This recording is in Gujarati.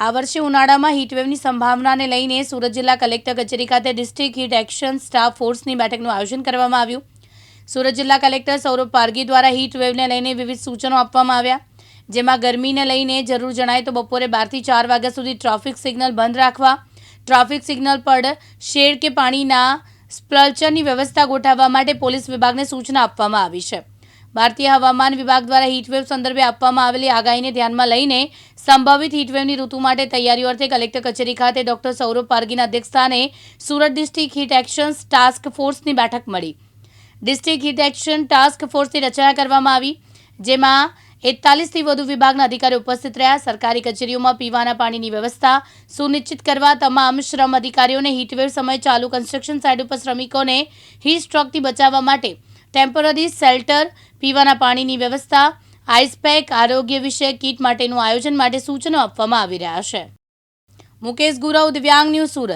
આ વર્ષે ઉનાળામાં હીટવેવની સંભાવનાને લઈને સુરત જિલ્લા કલેક્ટર કચેરી ખાતે ડિસ્ટ્રિક્ટ હીટ એક્શન સ્ટાફ ફોર્સની બેઠકનું આયોજન કરવામાં આવ્યું. સુરત જિલ્લા કલેક્ટર સૌરભ પારગી દ્વારા હીટવેવને લઈને વિવિધ સૂચનો આપવામાં આવ્યા. જેમાં ગરમીને લઈને જરૂર જણાય તો બપોરે બારથી ચાર વાગ્યા સુધી ટ્રાફિક સિગ્નલ બંધ રાખવા ટ્રાફિક સિગ્નલ પર શેડ કે પાણીના સ્પ્લચરની વ્યવસ્થા ગોઠવવા માટે પોલીસ વિભાગને સૂચના આપવામાં આવી છે. ભારતીય હવામાન વિભાગ દ્વારા હીટવેવ સંદર્ભે આપવામાં આવેલી આગાહીને ધ્યાનમાં લઈને સંભવિત હીટવેવની ઋતુ માટે તૈયારીઓ અર્થે કલેક્ટર કચેરી ખાતે ડોક્ટર સૌરભ પારગીના અધ્યક્ષસ્થાને Surat district heat action task ફોર્સની બેઠક મળી. ડિસ્ટ્રિક્ટ હીટ એક્શન ટાસ્ક ફોર્સની રચના કરવામાં આવી, જેમાં એકતાલીસથી વધુ વિભાગના અધિકારીઓ ઉપસ્થિત રહ્યા. સરકારી કચેરીઓમાં પીવાના પાણીની વ્યવસ્થા સુનિશ્ચિત કરવા તમામ શ્રમ અધિકારીઓને હીટવેવ સમયે ચાલુ કન્સ્ટ્રક્શન સાઇટ ઉપર શ્રમિકોને હીટ સ્ટ્રોકથી બચાવવા માટે ટેમ્પરરી શેલ્ટર પીવાના પાણીની વ્યવસ્થા આઈસપેક આરોગ્ય વિષયક કીટ માટેનું આયોજન માટે સૂચનો આપવામાં આવી રહ્યા છે. મુકેશ ગુરવ, દિવ્યાંગ ન્યૂઝ સુરત.